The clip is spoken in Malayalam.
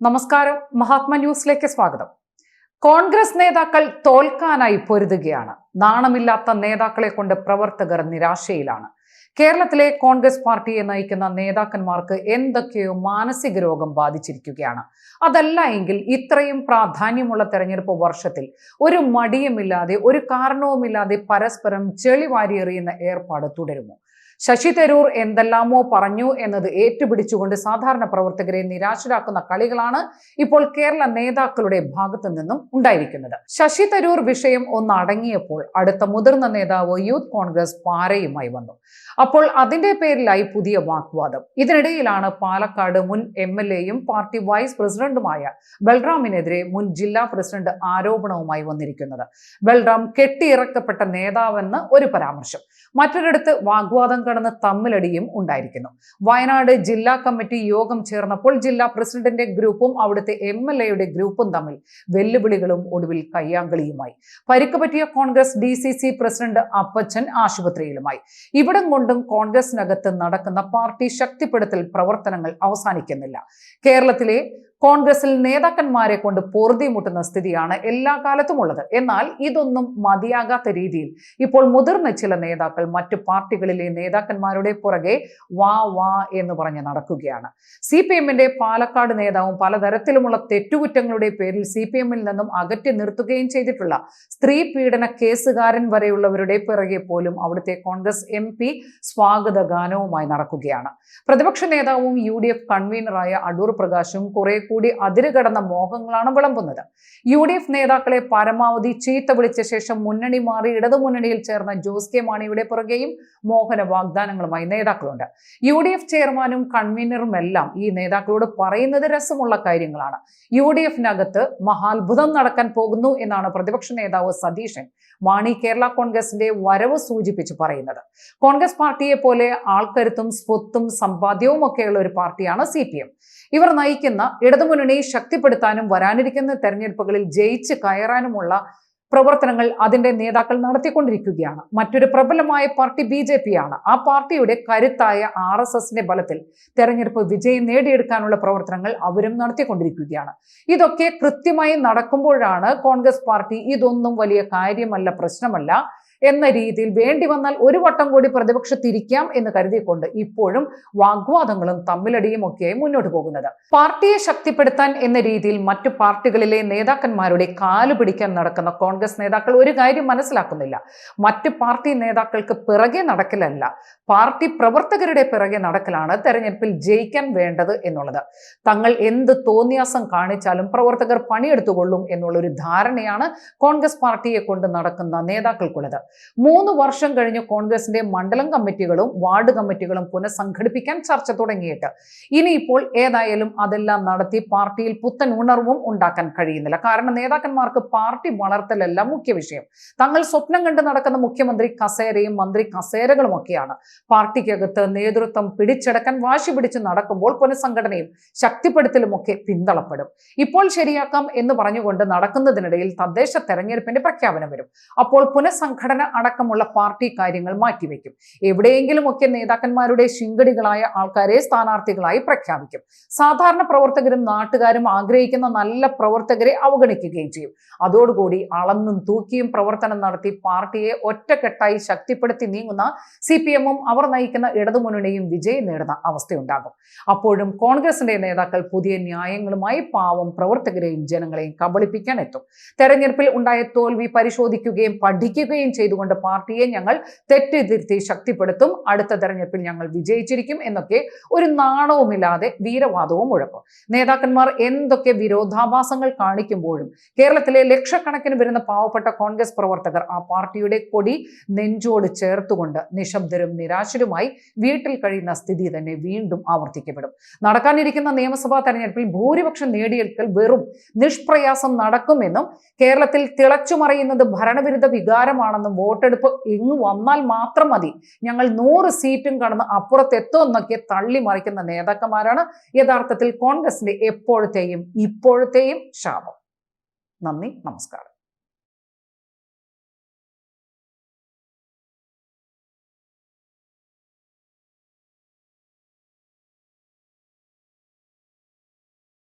നമസ്കാരം. മഹാത്മ ന്യൂസിലേക്ക് സ്വാഗതം. കോൺഗ്രസ് നേതാക്കൾ തോൽക്കാനായി പൊരുതുകയാണ്. നാണമില്ലാത്ത നേതാക്കളെ കൊണ്ട് പ്രവർത്തകർ നിരാശയിലാണ്. കേരളത്തിലെ കോൺഗ്രസ് പാർട്ടിയെ നയിക്കുന്ന നേതാക്കന്മാർക്ക് എന്തൊക്കെയോ മാനസിക രോഗം ബാധിച്ചിരിക്കുകയാണ്. അതല്ല എങ്കിൽ ഇത്രയും പ്രാധാന്യമുള്ള തെരഞ്ഞെടുപ്പ് വർഷത്തിൽ ഒരു മടിയുമില്ലാതെ ഒരു കാരണവുമില്ലാതെ പരസ്പരം ചെളിവാരിയെറിയുന്ന ഏർപ്പാട് തുടരുമോ? ശശി തരൂർ എന്തെല്ലാമോ പറഞ്ഞു എന്നത് ഏറ്റുപിടിച്ചുകൊണ്ട് സാധാരണ പ്രവർത്തകരെ നിരാശരാക്കുന്ന കളികളാണ് ഇപ്പോൾ കേരള നേതാക്കളുടെ ഭാഗത്തു നിന്നും ഉണ്ടായിരിക്കുന്നത്. ശശി തരൂർ വിഷയം ഒന്ന് അടങ്ങിയപ്പോൾ അടുത്ത മുതിർന്ന നേതാവ് യൂത്ത് കോൺഗ്രസ് പാരയുമായി വന്നു. അപ്പോൾ അതിന്റെ പേരിലായി പുതിയ വാഗ്വാദം. ഇതിനിടയിലാണ് പാലക്കാട് മുൻ എം എൽ എയും പാർട്ടി വൈസ് പ്രസിഡന്റുമായ ബൽറാമിനെതിരെ മുൻ ജില്ലാ പ്രസിഡന്റ് ആരോപണവുമായി വന്നിരിക്കുന്നത്. ബൽറാം കെട്ടിയിറക്കപ്പെട്ട നേതാവെന്ന് ഒരു പരാമർശം. മറ്റൊരിടത്ത് വാഗ്വാദം കടന്ന് തമ്മിലടിയും ഉണ്ടായിരിക്കുന്നു. വയനാട് ജില്ലാ കമ്മിറ്റി യോഗം ചേർന്നപ്പോൾ ജില്ലാ പ്രസിഡന്റിന്റെ ഗ്രൂപ്പും അവിടുത്തെ എം എൽ എയുടെ ഗ്രൂപ്പും തമ്മിൽ വെല്ലുവിളികളും ഒടുവിൽ കയ്യാങ്കളിയുമായി. പരിക്ക് പറ്റിയ Congress D C C president Appachan ആശുപത്രിയിലുമായി. ഇവിടം കൊണ്ടും കോൺഗ്രസിനകത്ത് നടക്കുന്ന പാർട്ടി ശക്തിപ്പെടുത്തൽ പ്രവർത്തനങ്ങൾ അവസാനിക്കുന്നില്ല. കേരളത്തിലെ കോൺഗ്രസിൽ നേതാക്കന്മാരെ കൊണ്ട് പൊറുതിമുട്ടുന്ന സ്ഥിതിയാണ് എല്ലാ കാലത്തും ഉള്ളത്. എന്നാൽ ഇതൊന്നും മതിയാകാത്ത രീതിയിൽ ഇപ്പോൾ മുതിർന്ന ചില നേതാക്കൾ മറ്റു പാർട്ടികളിലെ നേതാക്കന്മാരുടെ പുറകെ വാ വാ എന്ന് പറഞ്ഞ് നടക്കുകയാണ്. സി പി എമ്മിന്റെ പാലക്കാട് നേതാവും പലതരത്തിലുമുള്ള തെറ്റുകുറ്റങ്ങളുടെ പേരിൽ സി പി എമ്മിൽ നിന്നും അകറ്റി നിർത്തുകയും ചെയ്തിട്ടുള്ള സ്ത്രീ പീഡന കേസുകാരൻ വരെയുള്ളവരുടെ പിറകെ പോലും അവിടുത്തെ കോൺഗ്രസ് എം പി സ്വാഗത ഗാനവുമായി നടക്കുകയാണ്. പ്രതിപക്ഷ നേതാവും യു ഡി എഫ് കൺവീനറായ അടൂർ പ്രകാശും കുറെ കൂടി അതിരുകടന്ന മോഹങ്ങളാണ് വിളമ്പുന്നത്. യു ഡി എഫ് നേതാക്കളെ പരമാവധി ചീത്ത വിളിച്ച ശേഷം മുന്നണി മാറി ഇടതുമുന്നണിയിൽ ചേർന്ന ജോസ് കെ മാണിയുടെ പുറകെയും മോഹന വാഗ്ദാനങ്ങളുമായി നേതാക്കളുണ്ട്. യു ഡി എഫ് ചെയർമാനും കൺവീനറുമെല്ലാം ഈ നേതാക്കളോട് പറയുന്നത് രസമുള്ള കാര്യങ്ങളാണ്. യു ഡി എഫിനകത്ത് മഹാത്ഭുതം നടക്കാൻ പോകുന്നു എന്നാണ് പ്രതിപക്ഷ നേതാവ് സതീശൻ മാണി കേരള കോൺഗ്രസിന്റെ വരവ് സൂചിപ്പിച്ച് പറയുന്നത്. കോൺഗ്രസ് പാർട്ടിയെ പോലെ ആൾക്കരുത്തും സ്വത്തും സമ്പാദ്യവും ഒക്കെയുള്ള ഒരു പാർട്ടിയാണ് സി ഇവർ നയിക്കുന്ന ഇടതുമുന്നണി ശക്തിപ്പെടുത്താനും വരാനിരിക്കുന്ന തെരഞ്ഞെടുപ്പുകളിൽ ജയിച്ച് കയറാനുമുള്ള പ്രവർത്തനങ്ങൾ അതിന്റെ നേതാക്കൾ നടത്തിക്കൊണ്ടിരിക്കുകയാണ്. മറ്റൊരു പ്രബലമായ പാർട്ടി ബി ജെ പി ആണ് ആ പാർട്ടിയുടെ കരുത്തായ ആർ എസ് എസിന്റെ ബലത്തിൽ തെരഞ്ഞെടുപ്പ് വിജയം നേടിയെടുക്കാനുള്ള പ്രവർത്തനങ്ങൾ അവരും നടത്തിക്കൊണ്ടിരിക്കുകയാണ്. ഇതൊക്കെ കൃത്യമായി നടക്കുമ്പോഴാണ് കോൺഗ്രസ് പാർട്ടി ഇതൊന്നും വലിയ കാര്യമല്ല പ്രശ്നമല്ല. എന്ന രീതിയിൽ വേണ്ടി വന്നാൽ ഒരു വട്ടം കൂടി പ്രതിപക്ഷത്തിരിക്കാം എന്ന് കരുതിക്കൊണ്ട് ഇപ്പോഴും വാഗ്വാദങ്ങളും തമ്മിലടിയും ഒക്കെയായി മുന്നോട്ട് പോകുന്നത്. പാർട്ടിയെ ശക്തിപ്പെടുത്താൻ എന്ന രീതിയിൽ മറ്റു പാർട്ടികളിലെ നേതാക്കന്മാരുടെ കാലു പിടിക്കാൻ നടക്കുന്ന കോൺഗ്രസ് നേതാക്കൾ ഒരു കാര്യം മനസ്സിലാക്കുന്നില്ല. മറ്റു പാർട്ടി നേതാക്കൾക്ക് പിറകെ നടക്കലല്ല പാർട്ടി പ്രവർത്തകരുടെ പിറകെ നടക്കലാണ് തെരഞ്ഞെടുപ്പിൽ ജയിക്കാൻ വേണ്ടത് എന്നുള്ളത്. തങ്ങൾ എന്ത് തോന്നിയാസം കാണിച്ചാലും പ്രവർത്തകർ പണിയെടുത്തുകൊള്ളും എന്നുള്ള ഒരു ധാരണയാണ് കോൺഗ്രസ് പാർട്ടിയെ കൊണ്ട് നടക്കുന്ന നേതാക്കൾക്കുള്ളത്. മൂന്ന് വർഷം കഴിഞ്ഞ് കോൺഗ്രസിന്റെ മണ്ഡലം കമ്മിറ്റികളും വാർഡ് കമ്മിറ്റികളും പുനഃസംഘടിപ്പിക്കാൻ ചർച്ച തുടങ്ങിയിട്ട്. ഇനിയിപ്പോൾ ഏതായാലും അതെല്ലാം നടത്തി പാർട്ടിയിൽ പുത്തൻ ഉണർവും ഉണ്ടാക്കാൻ കഴിയുന്നില്ല. കാരണം നേതാക്കന്മാർക്ക് പാർട്ടി വളർത്തലല്ല മുഖ്യ വിഷയം. തങ്ങൾ സ്വപ്നം കണ്ട് നടക്കുന്ന മുഖ്യമന്ത്രി കസേരയും മന്ത്രി കസേരകളും ഒക്കെയാണ്. പാർട്ടിക്കകത്ത് നേതൃത്വം പിടിച്ചെടുക്കാൻ വാശി പിടിച്ച് നടക്കുമ്പോൾ പുനഃസംഘടനയും ശക്തിപ്പെടുത്തലും ഒക്കെ പിന്തളപ്പെടും ഇപ്പോൾ ശരിയാക്കാം എന്ന് പറഞ്ഞുകൊണ്ട് നടക്കുന്നതിനിടയിൽ തദ്ദേശ തെരഞ്ഞെടുപ്പിന്റെ പ്രഖ്യാപനം വരും. അപ്പോൾ പുനഃസംഘടന അടക്കമുള്ള പാർട്ടി കാര്യങ്ങൾ മാറ്റിവെക്കും. എവിടെയെങ്കിലുമൊക്കെ നേതാക്കന്മാരുടെ ശിങ്കടികളായ ആൾക്കാരെ സ്ഥാനാർത്ഥികളായി പ്രഖ്യാപിക്കും. സാധാരണ പ്രവർത്തകരും നാട്ടുകാരും ആഗ്രഹിക്കുന്ന നല്ല പ്രവർത്തകരെ അവഗണിക്കുകയും ചെയ്യും. അതോടുകൂടി അളന്നും തൂക്കിയും പ്രവർത്തനം നടത്തി പാർട്ടിയെ ഒറ്റക്കെട്ടായി ശക്തിപ്പെടുത്തി നീങ്ങുന്ന സി പി എമ്മും അവർ നയിക്കുന്ന ഇടതുമുന്നണിയും വിജയം നേടുന്ന അവസ്ഥയുണ്ടാകും. അപ്പോഴും കോൺഗ്രസിന്റെ നേതാക്കൾ പുതിയ ന്യായങ്ങളുമായി പാവം പ്രവർത്തകരെയും ജനങ്ങളെയും കബളിപ്പിക്കാൻ എത്തും. തെരഞ്ഞെടുപ്പിൽ ഉണ്ടായ തോൽവി പരിശോധിക്കുകയും പഠിക്കുകയും ചെയ്തുകൊണ്ട് പാർട്ടിയെ ഞങ്ങൾ തെറ്റിതിരുത്തി ശക്തിപ്പെടുത്തും. അടുത്ത തെരഞ്ഞെടുപ്പിൽ ഞങ്ങൾ വിജയിച്ചിരിക്കും എന്നൊക്കെ ഒരു നാണവുമില്ലാതെ വീരവാദവും മുഴക്കും നേതാക്കന്മാർ എന്തൊക്കെ വിരോധാഭാസങ്ങൾ കാണിക്കുമ്പോഴും കേരളത്തിലെ ലക്ഷക്കണക്കിന് വരുന്ന പാവപ്പെട്ട കോൺഗ്രസ് പ്രവർത്തകർ ആ പാർട്ടിയുടെ കൊടി നെഞ്ചോട് ചേർത്തുകൊണ്ട് നിശബ്ദരും നിരാശരുമായി വീട്ടിൽ കഴിയുന്ന സ്ഥിതി തന്നെ വീണ്ടും ആവർത്തിക്കപ്പെടും. നടക്കാനിരിക്കുന്ന നിയമസഭാ തെരഞ്ഞെടുപ്പിൽ ഭൂരിപക്ഷം നേടിയെടുക്കൽ വെറും നിഷ്പ്രയാസം നടക്കുമെന്നും കേരളത്തിൽ തിളച്ചുമറിയുന്നത് ഭരണവിരുദ്ധ വികാരമാണെന്നും വോട്ടെടുപ്പ് ഇങ്ങ് വന്നാൽ മാത്രം മതി. ഞങ്ങൾ നൂറ് സീറ്റും കടന്ന് അപ്പുറത്തെത്തുമെന്നൊക്കെ തള്ളി മറിക്കുന്ന നേതാക്കന്മാരാണ്. യഥാർത്ഥത്തിൽ കോൺഗ്രസിന്റെ എപ്പോഴത്തെയും ഇപ്പോഴത്തെയും ശാപം. നന്ദി നമസ്കാരം.